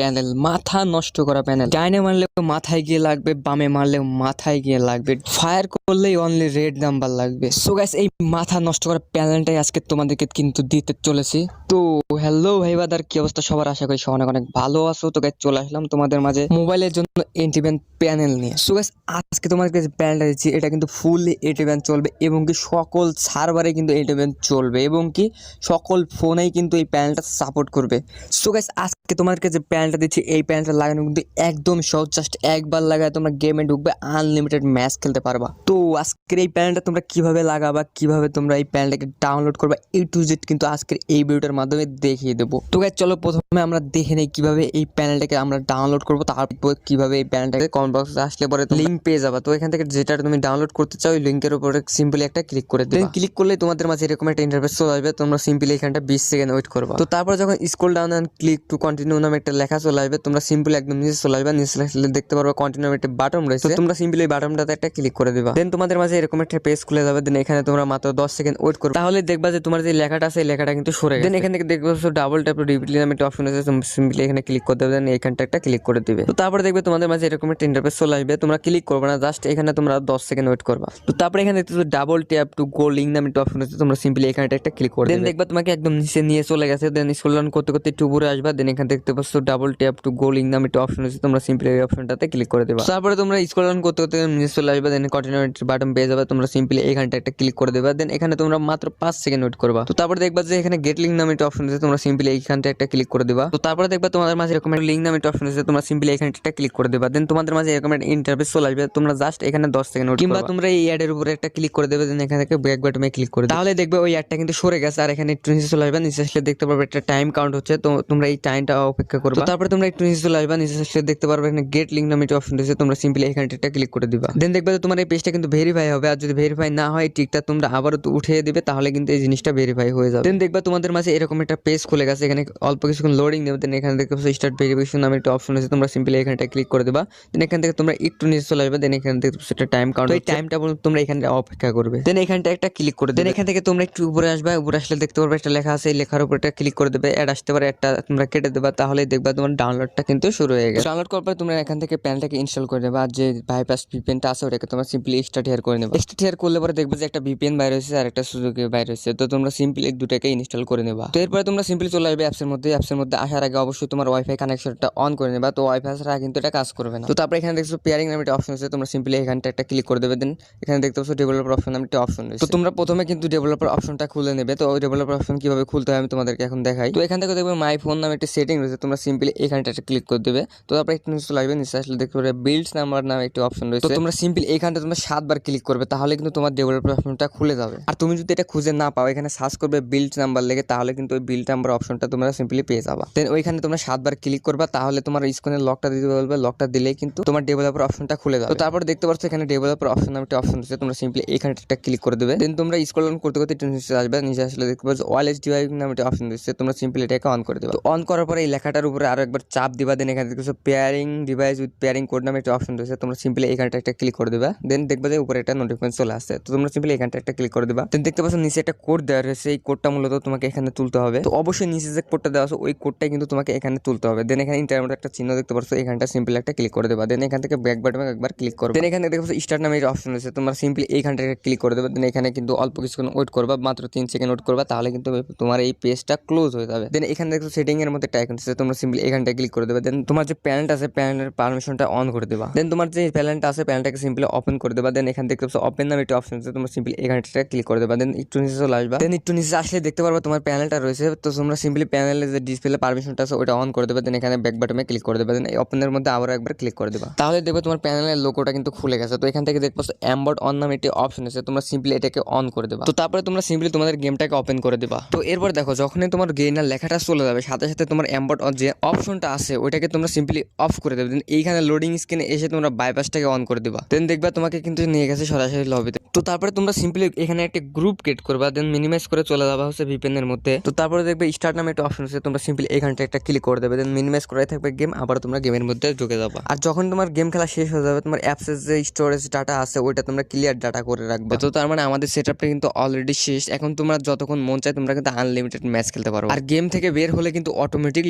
Panel, মাথা নষ্ট করা প্যানেল। ডাইনে মারলেও মাথায় গিয়ে লাগবে, বামে মারলেও মাথায় গিয়ে লাগবে। ফায়ার করলেই অনলি রেড নাম্বার লাগবে। সো গাইস এই মাথা নষ্ট করা প্যানেলটাই আজকে তোমাদেরকে কিন্তু দিতে চলেছি। তো হ্যালো ভাই বাদার কি অবস্থা? সবার আশা করি সব অনেক ভালো আছো। তো গাইস চলে আসলাম তোমাদের মাঝে মোবাইলের জন্য এন্টিভেন প্যানেল নিয়ে। সো গাইস আজকে তোমাদেরকে যে প্যানেলটা দিচ্ছি, এটা কিন্তু ফুললি এটিভেন চলবে এবং কি সকল সার্ভারে কিন্তু এটিভেন চলবে এবং কি সকল ফোনেই কিন্তু এই প্যানেলটা সাপোর্ট করবে। সো গাইস আজকে তোমাদেরকে যে প্যান্টটা দিচ্ছি এই প্যানেলটা লাগানো কিন্তু একদম সহজ। জাস্ট একবার লাগায় তোমরা গেমে ঢুকবে আনলিমিটেড ম্যাচ খেলতে পারবা। তো আজকের এই প্যানেলটা তোমরা কীভাবে লাগাবা কীভাবে তোমরা এই প্যান্টটাকে ডাউনলোড করবা এই টু জেড কিন্তু আজকের এই ভিডিওটার মাধ্যমে দেখিয়ে দেবো। তো গাইস চলো প্রথমে আমরা দেখে নেই কীভাবে এই প্যানেলটাকে আমরা ডাউনলোড করব তারপর কীভাবে এই প্যানেলটাকে কমেন্ট বক্সে আসলে পরে লিঙ্ক পেয়ে যাবা। তো এখান থেকে যেটা তুমি ডাউনলোড করতে চাও ওই লিঙ্কের উপরে সিম্পলি একটা ক্লিক করে দেবে। ক্লিক করলে তোমাদের মাঝে এরকম একটা ইন্টারফেস চলে আসবে তোমরা সিম্পলি এখানটা বিশ সেকেন্ড ওয়েট করবা। তো তারপর যখন scroll down click to continue নামে একটা লেখা চলে আসবে। তোমরা সিম্পলি একদম নিচে চলে আসবে নিচে আসলে দেখতে পারবে কন্টিনিউ একটা বাটন রয়েছে। তোমরা সিম্পলি এই বাটনটাতে একটা ক্লিক করে দিবা। দেন তোমাদের মাঝে এরকম একটা পেজ খুলে যাবে দেন এখানে তোমরা মাত্র দশ সেকেন্ড ওয়েট করবে। তাহলে দেখবা যে তোমার যে লেখাটা আছে এই লেখাটা কিন্তু সরে দেন এখান থেকে দেখবে ডাবল ট্যাপ রিপিট নামে একটা অপশন আছে সিম্পলি এখানে ক্লিক করে দেবে দেন এখানটা একটা ক্লিক করে দিবে। তো তারপরে দেখবে তোমাদের মাঝে এরকম একটা ইন্টারফেস চলে আসবে তোমরা ক্লিক করবে না জাস্ট এখানে তোমরা দশ সেকেন্ড ওয়েট করবা। তো তারপরে এখানে দেখতেছো double tap to go link নামে একটা অপশন আছে তোমরা সিম্পলি এখানে একটা ক্লিক করে দেন দেখবা তোমাকে একদম নিচে নিয়ে চলে গেছে দেন ডাউন করতে করতে একটু উপরে আসবা দেন এখানে দেখতে পাচ্ছ double tap to go link নামে একটা অপশন আছে তোমরা সিম্পলি এই অপশনটাতে ক্লিক করে দেবা। তারপরে তোমরা স্ক্রল ডাউন করতে করতে নিচে চলে আসবে দেন কন্টিনিউ বাটন পেয়ে যাবে তোমরা সিম্পলি এখানটা একটা ক্লিক করে দেবা দেন এখানে তোমরা মাত্র পাঁচ সেকেন্ড ওয়েট করবা। তো তারপরে দেখবা যে এখানে গেট লিঙ্ক নামে একটা অপশন আছে তোমরা সিম্পলি এইখানটা একটা ক্লিক করে দেবা। তো তারপরে দেখবা তোমাদের মাঝে এরকম একটা লিঙ্ক নামে একটা অপশন আছে তোমরা সিম্পলি এখানে একটা ক্লিক করে দেবা। দেন তোমাদের মাঝে এরকম একটা ইন্টারফেস চলে আসবে তোমরা জাস্ট এখানে দশ সেকেন্ড ওয়েট কিংবা তোমরা এই অ্যাডের উপরে একটা ক্লিক করে দেবে দেন এখান থেকে ব্যাক বাটনে ক্লিক করে। তাহলে দেখবে ওই অ্যাডটা কিন্তু সরে গেছে আর এখানে একটু নিচে চলে আসবে নিচে আসলে দেখতে পারবে একটা টাইম কাউন্ট হচ্ছে তো তোমরা এই টাইমটা অপেক্ষা করবে। তারপরে তোমরা একটু নিচে চলে আসবে নিচে আসলে দেখতে পারবে এখানে গেট লিঙ্ক নামে একটা অপশন রয়েছে তোমরা সিম্পলি এখানে একটা ক্লিক করে দিবা। দেন দেখবে যে তোমার এই পেজটা কিন্তু ভেরিফাই হবে আর যদি ভেরিফাই না হয় টিকটা তোমরা আবারও তো উঠিয়ে দিবে তাহলে কিন্তু এই জিনিসটা ভেরিফাই হয়ে যাবে। দেন দেখবা তোমাদের মাঝে এরকম একটা পেজ খুলে গেছে এখানে অল্প কিছুক্ষণ লোডিং দেবে দেন এখানে দেখতে পাচ্ছ স্টার্ট ভেরিফিকেশন নামে একটা অপশন আছে তোমরা সিম্পলি এখানটা ক্লিক করে দেবা। দেন এখান থেকে তোমরা একটু নিচে চলে আসবে দেন এখানে দেখতে পাচ্ছ একটা টাইম কাউন্ট এই টাইমটা পর্যন্ত তোমরা এখানে অপেক্ষা করবে। দেন এখানটা একটা ক্লিক করে দেন এখান থেকে তোমরা একটু উপরে আসবে উপরে আসলে দেখতে পারবে একটা লেখা আছে এই লেখার উপর একটা ক্লিক করে দেবে অ্যাড আসতে পারে একটা তোমরা কেটে দেবা তাহলে দেখবা তোমার ডাউনলোডটা কিন্তু শুরু হয়ে গেছে। ডাউনলোড করার পর তোমরা এখান থেকে প্যানটাকে ইনস্টল করে দেবা আর যে বাইপাস ভিপিএনটা আছে ওটাকে তোমরা সিম্পলি স্টার্ট হেয়ার করে নেবা। স্টার্ট হেয়ার করলে পরে দেখবে যে একটা ভিপিএন বাইরে হয়েছে আর একটা সুযোগে বাইরে হয়েছে, তো তোমরা সিম্পলি এই দুটাকে ইনস্টল করে নেবা। তো এরপরে তোমরা সিম্পলি চলে আসবে অ্যাপসের মধ্যে অ্যাপসের মধ্যে আসার আগে অবশ্যই তোমার ওয়াইফাই কানেকশনটা অন করে নেবা, তো ওয়াইফাই ছাড়া কিন্তু এটা কাজ করবে না। তো তারপরে এখানে দেখছ পেয়ারিং নামে একটা অপশন আছে, তোমরা সিম্পলি এখানটা একটা ক্লিক করে দেবে দেন এখানে দেখতে পাচ্ছ ডেভেলপার অপশন নামে একটা অপশন রয়েছে। তো তোমরা প্রথমে কিন্তু ডেভেলপার অপশনটা খুলে নেবে, তো ওই ডেভেলপার অপশন কীভাবে খুলতে হয় আমি তোমাদেরকে এখন দেখাই। তো এখান থেকে দেখবে মাই ফোন নামে একটা সেটিং রয়েছে তোমরা সিম্পলি এখানটা একটা ক্লিক করে দেবে। তো তারপরে একটু নিচে লাগবে নিচে আসলে দেখতে পাবে বিল্ডস নাম্বার নামে একটি অপশন রয়েছে। তো তোমরা সিম্পলি এখানটা তোমরা সাতবার ক্লিক করবে তাহলে কিন্তু তোমার ডেভেলপার অপশনটা খুলে যাবে। আর তুমি যদি এটা খুঁজে না পাও এখানে সার্চ করবে বিল্ড নাম্বার লেগে তাহলে কিন্তু ওই বিল্ড নাম্বার অপশনটা তোমরা সিম্পলি পেয়ে যাবা। দেন ওইখানে তোমরা সাতবার ক্লিক করবা তাহলে তোমার স্ক্রিনের লকটা দিতে বলবে লকটা দিলেই কিন্তু তোমার ডেভেলপার অপশনটা খুলে যাবে। তো তারপর দেখতে পাচ্ছ এখানে ডেভেলপার অপশন নামে একটা অপশন রয়েছে তোমরা সিম্পলি এখানে একটা ক্লিক করে দেবে। দেন তোমরা স্ক্রল ডাউন করতে করতে একটু নিচে আসবে নিচে আসলে দেখতে পাচ্ছ ওয়ালেস ডিভাইস নামে একটা অপশন রয়েছে তোমরা সিম্পলি এটাকে অন করে দেবে। অন করার পরে এই লেখাটার উপরে আরও একবার চাপ দিবা দেন এখানে দেখছ pairing device with pairing code নামে একটা অপশন রয়েছে, তোমরা সিম্পলি এখানটা একটা ক্লিক করে দেবা দেন দেখবে যে উপরে একটা নোটিফিকেশন চলে আসছে, তো তোমরা সিম্পলি এখানটা একটা ক্লিক করে দেবা দেন দেখতে পাচ্ছ নিচে একটা কোড দেওয়া রয়েছে, এই কোডটা মূলত তোমাকে এখানে তুলতে হবে, তো অবশ্যই নিচে যে কোডটা দেওয়া আছে, ওই কোডটাই কিন্তু তোমাকে এখানে তুলতে হবে দেন এখানে ইন্টারনেট একটা চিহ্ন দেখতে পাচ্ছ এখানটা সিম্পলি একটা ক্লিক করে দেবা দেন এখান থেকে ব্যাক বাটনে একবার ক্লিক করবে দেন এখানে দেখতে পাচ্ছ স্টার্ট নামে অপশন রয়েছে, তোমরা সিম্পলি এইখানটা ক্লিক করে দেবে দেন এখানে কিন্তু অল্প কিছুক্ষণ ওয়েট করবা, মাত্র তিন সেকেন্ড ওয়েট করবা, তাহলে কিন্তু তোমার এই পেজটা ক্লোজ হয়ে যাবে দেন এখানে দেখো সেটিং এর মধ্যে একটা আইকন আছে তোমরা সিম্পলি এখানটা ক্লিক করে দেবে। দেন তোমার যে প্যানেলটা আছে প্যানেলের পারমিশনটা অন করে দেবা। দেন তোমার যে প্যানেলটা আছে প্যানেলটাকে সিম্পলি ওপেন করে দেবা। দেন এখানে পাচ্ছ ওপেন নামে একটা অপশন আছে, তোমরা সিম্পলি এখানটা ক্লিক করে দেবা। দেন একটু নিচে চলে আসবা। দেন একটু নিচে আসলে দেখতে পারবা তোমার প্যানেলটা রয়েছে। তো তোমরা সিম্পলি প্যানেলের যে ডিসপ্লে পারমিশনটা আছে ওটা অন করে দেবে। দেন এখানে ব্যাক বাটনে ক্লিক করে দেবে। দেন এই ওপেনের মধ্যে আবার একবার ক্লিক করে দেবা। তাহলে দেখবে তোমার প্যানেলের লোগোটা কিন্তু খুলে গেছে। তো এখান থেকে দেখব অ্যাম্বট অন নামে একটি অপশন আছে, তোমরা সিম্পলি এটাকে অন করে দেবা। তো তারপরে তোমরা সিম্পলি তোমাদের গেমটাকে ওপেন করে দেবা। তো এরপর দেখো, যখনই তোমার গেইনার লেখাটা চলে যাবে, সাথে সাথে তোমার অ্যাম্বট যে অপশনটা আছে, ওইটাকে তোমরা সিম্পলি অফ করে দেবে। দেন এইখানে লোডিং স্ক্রিনে এসে তোমরা বাইপাসটাকে অন করে দেবা। দেন দেখবা তোমাকে কিন্তু নিয়ে গেছে সরাসরি লবিতে তো। তারপরে তোমরা সিম্পলি এখানে একটা গ্রুপ ক্রিয়েট করবা দেন মিনিমাইজ করে চলে যাবা হচ্ছে ভিপিএন এর মধ্যে। তো তারপরে দেখবে স্টার্ট নামে একটা অপশন আছে, তোমরা সিম্পলি এখানটা একটা ক্লিক করে দেবে। দেন মিনিমাইজ করাই থাকবে গেম আবার তোমরা গেমের মধ্যে ঢুকে যাবা। আর যখন তোমার গেম খেলা শেষ হয়ে যাবে, তোমার অ্যাপসের যে স্টোরেজ ডাটা আছে, ওইটা তোমরা ক্লিয়ার ডাটা করে রাখবে। তো তার মানে আমাদের সেটআপটা কিন্তু অলরেডি শেষ। এখন তোমরা যতক্ষণ মন চায়, তোমরা কিন্তু আনলিমিটেড ম্যাচ খেলতে পারো আর গেম থেকে বের হলে কিন্তু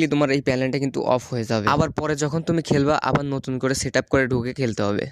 অটোমেটিকলি তোমার এই প্যানেলটা কিন্তু অফ হয়ে যাবে। আবার পরে যখন তুমি খেলবা, আবার নতুন করে সেট করে ঢুকে খেলতে হবে।